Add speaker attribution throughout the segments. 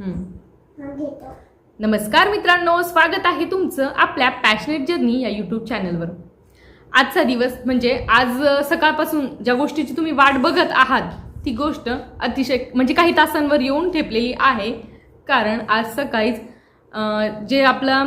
Speaker 1: घेतो
Speaker 2: नमस्कार मित्रांनो स्वागत आहे तुमचं आपल्या पॅशनेट जर्नी या यूट्यूब चॅनलवर आजचा दिवस म्हणजे आज सकाळपासून ज्या गोष्टीची तुम्ही वाट बघत आहात ती गोष्ट अतिशय म्हणजे काही तासांवर येऊन ठेपलेली आहे. कारण आज सकाळीच जे आपला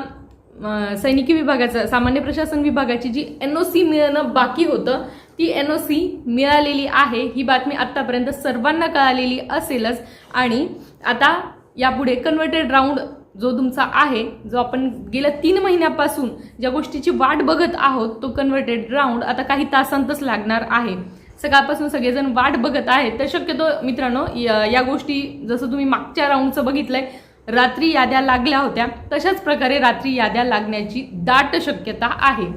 Speaker 2: सैनिकी विभागाचं सामान्य प्रशासन विभागाची जी एन ओ सी मिळणं बाकी होतं ती एन ओ सी मिळालेली आहे. ही बातमी आत्तापर्यंत सर्वांना कळालेली असेलच. आणि आता यापुढे कन्व्हर्टेड राऊंड जो तुमचा आहे जो आपण गेल्या तीन महिन्यापासून ज्या गोष्टीची वाट बघत आहोत तो कन्व्हर्टेड राऊंड आता काही तासांतच लागणार आहे. सकाळपासून सगळेजण वाट बघत आहेत. तर शक्यतो मित्रांनो या या गोष्टी जसं तुम्ही मागच्या राऊंडचं बघितलंय रात्री याद्या लागल्या होत्या. तशाच प्रकारे रात्री याद्या लागण्याची दाट शक्यता आहे.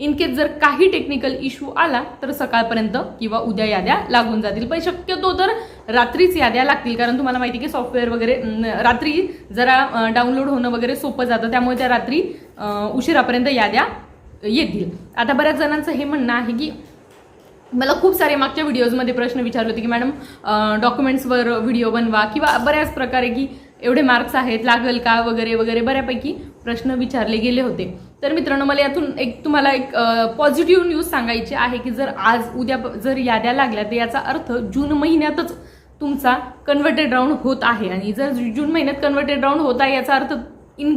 Speaker 2: इनकेस जर काही टेक्निकल इश्यू आला तर सकाळपर्यंत किंवा उद्या याद्या लागून जातील. पण शक्यतो तर रात्रीच याद्या लागतील. कारण तुम्हाला माहिती आहे की सॉफ्टवेअर वगैरे रात्री जरा डाउनलोड होणं वगैरे सोपं जातं. त्यामुळे त्या रात्री उशिरापर्यंत याद्या येतील. आता बऱ्याच जणांचं हे म्हणणं आहे की मला खूप सारे मागच्या व्हिडिओजमध्ये प्रश्न विचारले होते की मॅडम डॉक्युमेंट्सवर व्हिडिओ बनवा. किंवा बऱ्याच प्रकारे की एवढे मार्क्स आहेत लागेल का? वगैरे वगैरे बऱ्यापैकी प्रश्न विचारले गेले होते. तर मित्रांनो मला यातून एक तुम्हाला एक पॉझिटिव्ह न्यूज सांगायची आहे की जर आज उद्या जर याद्या लागल्या तर याचा अर्थ जून महिन्यातच तुमचा कन्व्हर्टेड राऊंड होत आहे. आणि जर जून महिन्यात कन्व्हर्टेड राऊंड होत आहे याचा अर्थ इन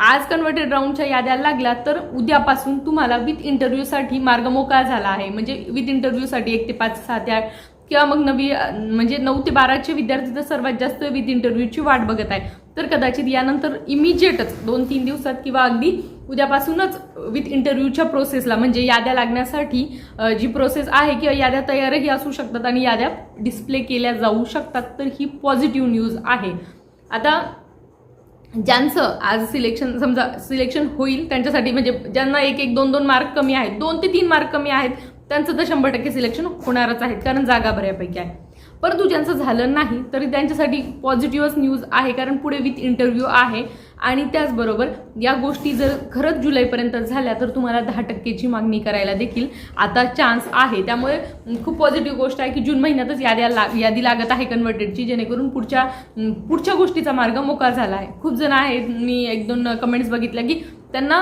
Speaker 2: आज कन्व्हर्टेड राऊंडच्या याद्या लागल्या तर उद्यापासून तुम्हाला विथ इंटरव्ह्यूसाठी मार्ग मोकळा झाला आहे. म्हणजे विथ इंटरव्ह्यूसाठी एक ते पाच सहा ते आठ किंवा मग नवी म्हणजे नऊ ते बाराचे विद्यार्थी तर सर्वात जास्त विथ इंटरव्ह्यूची वाट बघत आहे. तर कदाचित यानंतर इमिजिएटच दोन तीन दिवसात किंवा अगदी उद्यापासूनच विथ इंटरव्ह्यूच्या प्रोसेसला म्हणजे याद्या लागण्यासाठी जी प्रोसेस आहे किंवा याद्या तयारही असू शकतात आणि याद्या डिस्प्ले केल्या जाऊ शकतात तर ही पॉझिटिव्ह न्यूज आहे. आता ज्यांचं आज सिलेक्शन समजा सिलेक्शन होईल त्यांच्यासाठी म्हणजे ज्यांना एक एक दोन दोन मार्क कमी आहेत दोन ते तीन मार्क कमी आहेत त्यांचं तर शंभर टक्के सिलेक्शन होणारच आहेत कारण जागा बऱ्यापैकी आहे. परंतु ज्यांचं झालं नाही तरी त्यांच्यासाठी पॉझिटिव्हच न्यूज आहे कारण पुढे विथ इंटरव्ह्यू आहे. आणि त्याचबरोबर या गोष्टी जर खरंच जुलैपर्यंत झाल्या तर तुम्हाला दहा टक्केची मागणी करायला देखील आता चान्स आहे. त्यामुळे खूप पॉझिटिव्ह गोष्ट आहे की जून महिन्यातच याद्या लाग यादी लागत आहे कन्व्हर्टेडची जेणेकरून पुढच्या पुढच्या गोष्टीचा मार्ग मोकळा झाला आहे. खूप जण आहेत मी एक दोन कमेंट्स बघितल्या की त्यांना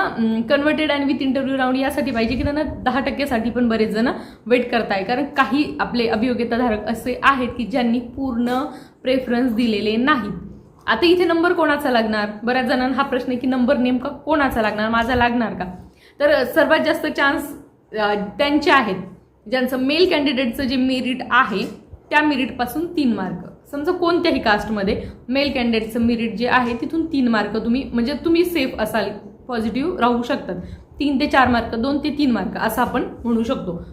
Speaker 2: converted and with interview round यासाठी पाहिजे की त्यांना दहा टक्क्यासाठी पण बरेच जण वेट करताय. कारण काही आपले अभियोग्यताधारक असे आहेत की ज्यांनी पूर्ण प्रेफरन्स दिलेले नाहीत आता इथे नंबर कोणाचा लागणार? बऱ्याच जणांना हा प्रश्न आहे की नंबर नेमका कोणाचा लागणार? माझा लागणार का? तर सर्वात जास्त चान्स त्यांचे आहेत. ज्यांचं मेल कॅन्डिडेटचं जे मेरिट आहे त्या मेरिटपासून तीन मार्क समजा कोणत्याही कास्टमध्ये मेल कॅन्डिडेटचं मेरिट जे आहे तिथून तीन मार्क तुम्ही म्हणजे तुम्ही सेफ असाल. पॉझिटिव्ह राहू शकतात. तीन ते चार मार्क दोन ते तीन मार्क असं आपण म्हणू शकतो.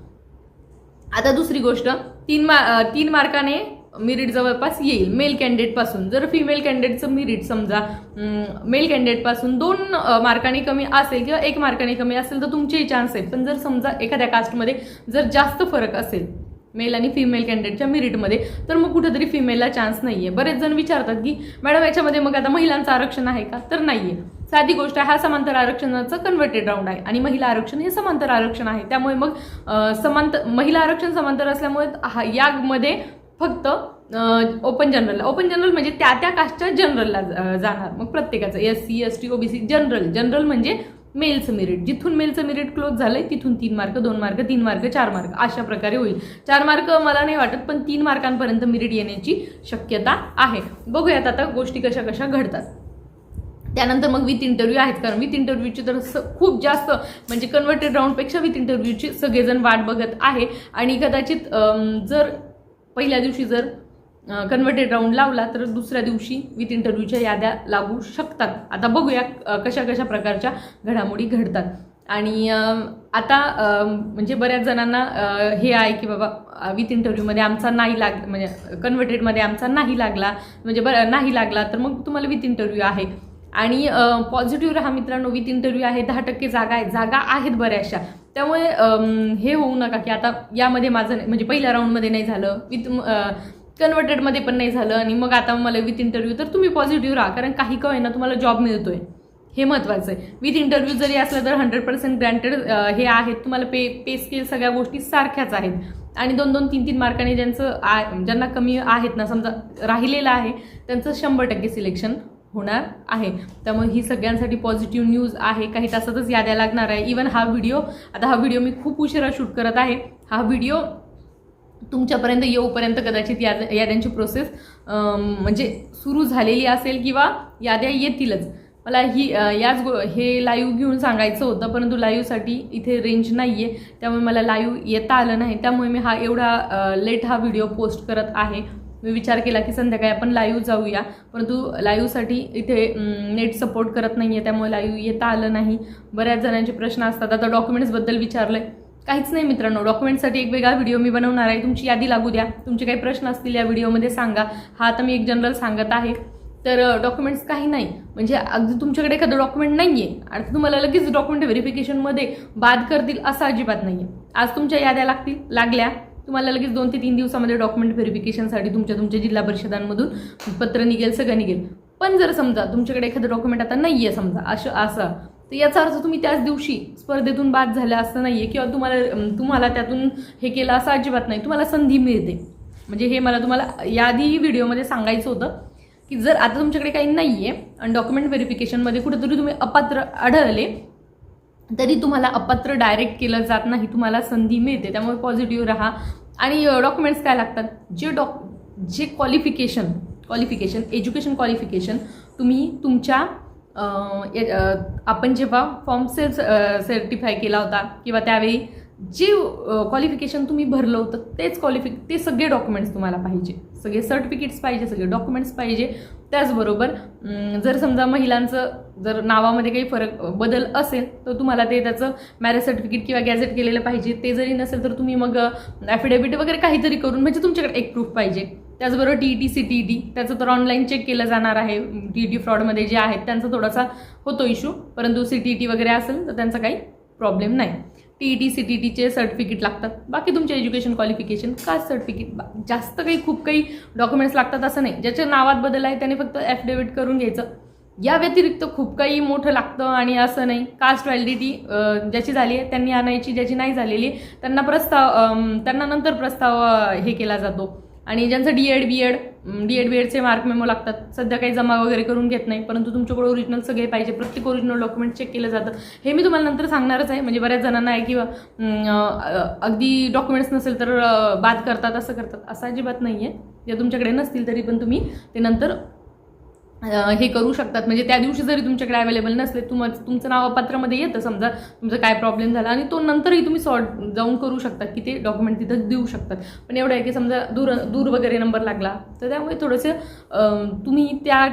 Speaker 2: आता दुसरी गोष्ट तीन मा तीन मार्काने मिरिट जवळपास येईल मेल कॅन्डिडेटपासून जर फिमेल कॅन्डिडेटचं मिरिट समजा मेल कॅन्डिडेटपासून दोन मार्काने कमी असेल किंवा एक मार्काने कमी असेल तर तुमचेही चान्स आहेत. पण जर समजा एखाद्या कास्टमध्ये जर जास्त फरक असेल मेल आणि फिमेल कॅन्डिडेटच्या मिरिटमध्ये तर मग कुठेतरी फिमेलला चान्स नाहीये. बरेच जण विचारतात की मॅडम याच्यामध्ये मग आता महिलांचं आरक्षण आहे का? तर नाही आहे साधी गोष्ट आहे हा समांतर आरक्षणाचं कन्व्हर्टेड राऊंड आहे. आणि महिला आरक्षण हे समांतर आरक्षण आहे. त्यामुळे मग समांतर महिला आरक्षण समांतर असल्यामुळे हा यामध्ये फक्त ओपन जनरलला ओपन जनरल म्हणजे त्या त्या कास्टच्या जनरलला जाणार. मग प्रत्येकाचं S C S T OBC general general म्हणजे मेलचं मेरिट जिथून मेलचं मेरिट क्लोज झालंय तिथून तीन मार्क दोन मार्क तीन मार्क चार मार्क. अशा प्रकारे होईल. चार मार्क मला नाही वाटत पण तीन मार्कांपर्यंत मेरिट येण्याची शक्यता आहे. बघूयात आता गोष्टी कशा कशा घडतात. त्यानंतर मग विथ इंटरव्ह्यू आहेत. कारण विथ इंटरव्ह्यूची तर स- खूप जास्त म्हणजे कन्व्हर्टेड राऊंडपेक्षा विथ इंटरव्ह्यूची सगळेजण वाट बघत आहे. आणि कदाचित जर पहिल्या दिवशी जर कन्व्हर्टेड राऊंड लावला तर दुसऱ्या दिवशी विथ इंटरव्ह्यूच्या याद्या लागू शकतात. आता बघूया कशा कशा प्रकारच्या घडामोडी घडतात. आणि आता म्हणजे बऱ्याच जणांना हे आहे की बाबा विथ इंटरव्ह्यूमध्ये आमचा नाही लाग म्हणजे कन्व्हर्टेडमध्ये आमचा नाही लागला म्हणजे बरं नाही लागला तर मग तुम्हाला विथ इंटरव्ह्यू आहे. आणि पॉझिटिव्ह राहा मित्रांनो विथ इंटरव्ह्यू आहे दहा टक्के जागा आहेत जागा आहेत बऱ्याचशा. त्यामुळे हे होऊ नका की आता यामध्ये माझं नाही- म्हणजे पहिल्या राऊंडमध्ये नाही झालं विथ कन्व्हर्टेडमध्ये पण नाही झालं आणि मग आता मला विथ इंटरव्ह्यू तर तुम्ही पॉझिटिव्ह राहा कारण काही का ना तुम्हाला जॉब मिळतोय. हे महत्त्वाचं आहे. विथ इंटरव्ह्यू जरी असलं तर हंड्रेड पर्सेंट ग्रँटेड हे आहेत. तुम्हाला पे पे स्केल सगळ्या गोष्टी सारख्याच आहेत. आणि दोन दोन तीन तीन मार्काने ज्यांचं आ- ज्यांना कमी आहेत ना समजा राहिलेलं आहे त्यांचं शंभर टक्के सिलेक्शन होणार आहे. त्यामुळे ही सगळ्यांसाठी पॉझिटिव्ह न्यूज आहे. काही तासातच याद्या लागणार आहे. इवन हा व्हिडिओ आता हा व्हिडिओ मी खूप उशिरा शूट करत आहे. हा व्हिडिओ तुमच्यापर्यंत येऊपर्यंत कदाचित याद याद्यांची प्रोसेस म्हणजे सुरू झालेली असेल किंवा याद्या येतीलच. मला ही याच गो हे लाईव्ह घेऊन सांगायचं होतं परंतु लाईव्हसाठी इथे रेंज नाही आहे त्यामुळे मला लाईव्ह येता आलं नाही. त्यामुळे मी हा एवढा लेट हा व्हिडिओ पोस्ट करत आहे. मी विचार केला की संध्याकाळी आपण लाईव्ह जाऊया. परंतु लाईव्हसाठी इथे नेट सपोर्ट करत नाही आहे त्यामुळे लाईव्ह येता आलं नाही. बऱ्याच जणांचे प्रश्न असतात. आता डॉक्युमेंट्सबद्दल विचारलं आहे काहीच नाही मित्रांनो. डॉक्युमेंटसाठी एक वेगळा व्हिडिओ मी बनवणार आहे. तुमची यादी लागू द्या. तुमचे काही प्रश्न असतील या व्हिडिओमध्ये सांगा. हा आता मी एक जनरल सांगत आहे. तर डॉक्युमेंट्स काही नाही. म्हणजे अगदी तुमच्याकडे एखादं डॉक्युमेंट नाही आहे आणि तुम्हाला लगेच डॉक्युमेंट व्हेरिफिकेशनमध्ये बाद करतील असं अजिबात नाही आहे आज तुमच्या याद्या लागतील लागल्या. तुम्हाला लगेच दोन ते तीन दिवसामध्ये डॉक्युमेंट व्हेरिफिकेशनसाठी तुमच्या तुमच्या जिल्हा परिषदांमधून पत्र निघेल सगळं निघेल. पण जर समजा तुमच्याकडे एखादं डॉक्युमेंट आता नाही आहे समजा असं असं तर याचा अर्थ तुम्ही त्याच दिवशी स्पर्धेतून बाद झाल्या असं नाही आहे किंवा तुम्हाला तुम्हाला त्यातून हे केलं असं अजिबात नाही. तुम्हाला संधी मिळते. म्हणजे हे मला तुम्हाला याआधी व्हिडिओमध्ये सांगायचं होतं की जर आता तुमच्याकडे काही नाही आहे आणि डॉक्युमेंट व्हेरिफिकेशनमध्ये कुठेतरी तुम्ही अपात्र आढळले तरी तुम्हाला अपात्र डायरेक्ट केलं जात नाही. तुम्हाला संधी मिळते. त्यामुळे पॉझिटिव्ह राहा. आणि डॉक्युमेंट्स काय लागतात? जे डॉक जे क्वालिफिकेशन क्वालिफिकेशन एज्युकेशन क्वालिफिकेशन तुम्ही तुमच्या आपण जेव्हा फॉर्म सेल सर्टिफाय केला होता किंवा त्यावेळी जे क्वालिफिकेशन तुम्ही भरलं होतं तेच क्वालिफिक ते सगळे डॉक्युमेंट्स तुम्हाला पाहिजे. सगळे सर्टिफिकेट्स पाहिजे सगळे डॉक्युमेंट्स पाहिजे. त्याचबरोबर जर समजा महिलांचं जर नावामध्ये काही फरक बदल असेल तर तुम्हाला ते त्याचं मॅरेज सर्टिफिकेट किंवा गॅझेट केलेलं पाहिजे. ते जरी नसेल तर तुम्ही मग ॲफिडेविट वगैरे काहीतरी करून म्हणजे तुमच्याकडे एक प्रूफ पाहिजे. त्याचबरोबर T E T C T E T त्याचं तर ऑनलाईन चेक केलं जाणार आहे. टी ई टी फ्रॉडमध्ये जे आहेत त्यांचा थोडासा होतो इश्यू परंतु सी टी ई टी वगैरे असेल तर त्यांचा काही प्रॉब्लेम नाही. T E T C T टीचे सर्टिफिकेट लागतात. बाकी तुमचे एज्युकेशन क्वालिफिकेशन कास्ट सर्टिफिकेट जास्त काही खूप काही डॉक्युमेंट्स लागतात असं नाही. ज्याच्या नावात बदल आहे त्याने फक्त ॲफिडेविट करून घ्यायचं. या व्यतिरिक्त खूप काही मोठं लागतं आणि असं नाही. कास्ट व्हॅलिडिटी ज्याची झाली आहे त्यांनी आणायची ज्याची नाही झालेली आहे, त्यांना प्रस्ताव त्यांना नंतर प्रस्ताव हे केला जातो. आणि ज्यांचं D Ed B Ed D Ed B एडचे mark memo लागतात. सध्या काही जमा वगैरे करून घेत नाही परंतु तुमच्याकडे ओरिजिनल सगळे पाहिजे. प्रत्येक ओरिजिनल डॉक्युमेंट चेक केलं जातं हे मी तुम्हाला नंतर सांगणारच आहे. म्हणजे बऱ्याच जणांना आहे किंवा अगदी डॉक्युमेंट्स नसेल तर बात बाद करतात असं करतात. असं अजिबात नाही आहे जे तुमच्याकडे नसतील तरी पण तुम्ही ते नंतर हे करू शकतात. म्हणजे त्या दिवशी जरी तुमच्याकडे अवेलेबल नसले तुम तुमचं नाव पत्रामध्ये येतं समजा तुमचा काय प्रॉब्लेम झाला आणि तो नंतरही तुम्ही सॉर्ट जाऊन करू शकता की ते डॉक्युमेंट तिथं देऊ शकतात. पण एवढं आहे की समजा दूर दूर वगैरे नंबर लागला तर त्यामुळे थोडंसं तुम्ही त्या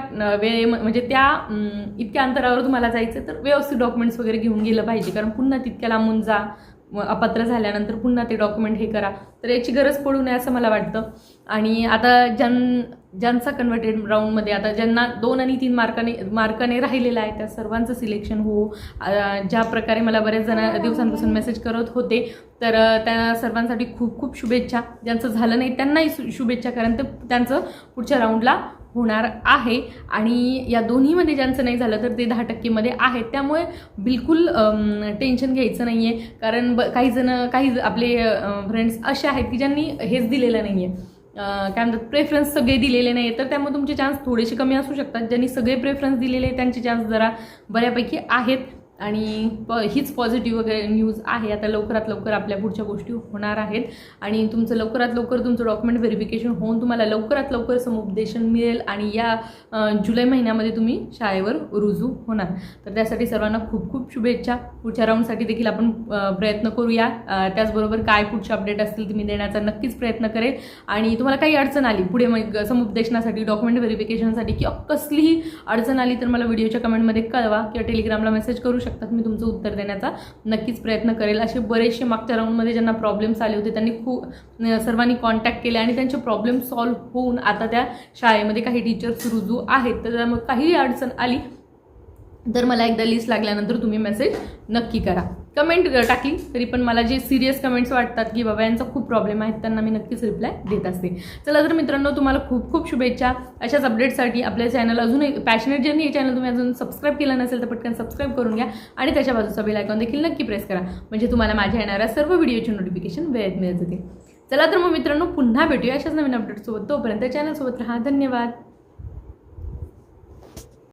Speaker 2: वेळे म्हणजे त्या इतक्या अंतरावर तुम्हाला जायचं तर व्यवस्थित डॉक्युमेंट्स वगैरे घेऊन गेलं पाहिजे. कारण पुन्हा तितक्या लांबून जा अपात्र झाल्यानंतर पुन्हा ते डॉक्युमेंट हे करा. तर याची गरज पडू नये असं मला वाटतं. आणि आता ज्यां ज्यांचा कन्व्हर्टेड राऊंडमध्ये आता ज्यांना दोन आणि तीन मार्काने मार्काने राहिलेलं आहे त्या सर्वांचं सिलेक्शन हो ज्या प्रकारे मला बऱ्याच जण दिवसांपासून मेसेज करत होते तर त्या सर्वांसाठी खूप खूप शुभेच्छा. ज्यांचं झालं नाही त्यांनाही शु- शुभेच्छा कारण ते त्यांचं पुढच्या राऊंडला होणार आहे. आणि या दोन्हीमध्ये ज्यांचं नाही झालं तर ते दहा टक्केमध्ये आहेत. त्यामुळे बिलकुल टेन्शन घ्यायचं नाही आहे कारण ब काही जण काही ज- आपले फ्रेंड्स असे आहेत की ज्यांनी हेच दिलेलं नाही आहे काय म्हणतात प्रेफरन्स सगळे दिलेले नाही तर त्यामुळे तुमचे चान्स थोडेसे कमी असू शकतात. ज्यांनी सगळे प्रेफरन्स दिलेले आहेत त्यांचे चान्स जरा बऱ्यापैकी आहेत. आणि प हीच पॉझिटिव्ह वगैरे न्यूज आहे. आता लवकरात लवकर आपल्या पुढच्या गोष्टी होणार आहेत. आणि तुमचं लवकरात लवकर तुमचं डॉक्युमेंट व्हेरिफिकेशन होऊन तुम्हाला लवकरात लवकर समुपदेशन मिळेल आणि या जुलै महिन्यामध्ये तुम्ही शाळेवर रुजू होणार. तर त्यासाठी सर्वांना खूप खूप शुभेच्छा. पुढच्या राऊंडसाठी देखील आपण प्रयत्न करूया. त्याचबरोबर काय पुढचे अपडेट असतील ते मी देण्याचा नक्कीच प्रयत्न करेल. आणि तुम्हाला काही अडचण आली पुढे मग समुपदेशनासाठी डॉक्युमेंट व्हेरिफिकेशनसाठी किंवा कसलीही अडचण आली तर मला व्हिडिओच्या कमेंटमध्ये कळवा किंवा टेलिग्रामला मेसेज करू शकतात. मी तुमचं उत्तर देण्याचा नक्कीच प्रयत्न करेल. असे बरेचसे मागच्या राऊंडमध्ये ज्यांना प्रॉब्लेम्स आले होते त्यांनी खूप सर्वांनी कॉन्टॅक्ट केले आणि त्यांचे प्रॉब्लेम सॉल्व्ह होऊन आता त्या शाळेमध्ये काही टीचर्स रुजू आहेत. तर मग काही अडचण आली तर मला एकदा लिस्ट लागल्यानंतर तुम्ही मेसेज नक्की करा. कमेंट टाकली. तरी पण मला जे सिरियस कमेंट्स वाटतात की बाबा यांचा खूप प्रॉब्लेम आहेत त्यांना मी नक्कीच रिप्लाय देत असते. चला तर मित्रांनो तुम्हाला खूप खूप शुभेच्छा. अशाच अपडेटसाठी आपल्या चॅनल अजूनही पॅशनेट जर्नी हे चॅनल तुम्ही अजून सबस्क्राईब केलं नसेल तर पटकन सबस्क्राईब करून घ्या. आणि त्याच्या बाजूचा बेल आयकॉन देखील नक्की प्रेस करा. म्हणजे तुम्हाला माझ्या येणाऱ्या सर्व व्हिडिओची नोटिफिकेशन वेळेत मिळत होते चला तर मग मित्रांनो पुन्हा भेटूया अशाच नवीन अपडेटसोबत तोपर्यंत चॅनलसोबत राहा. धन्यवाद.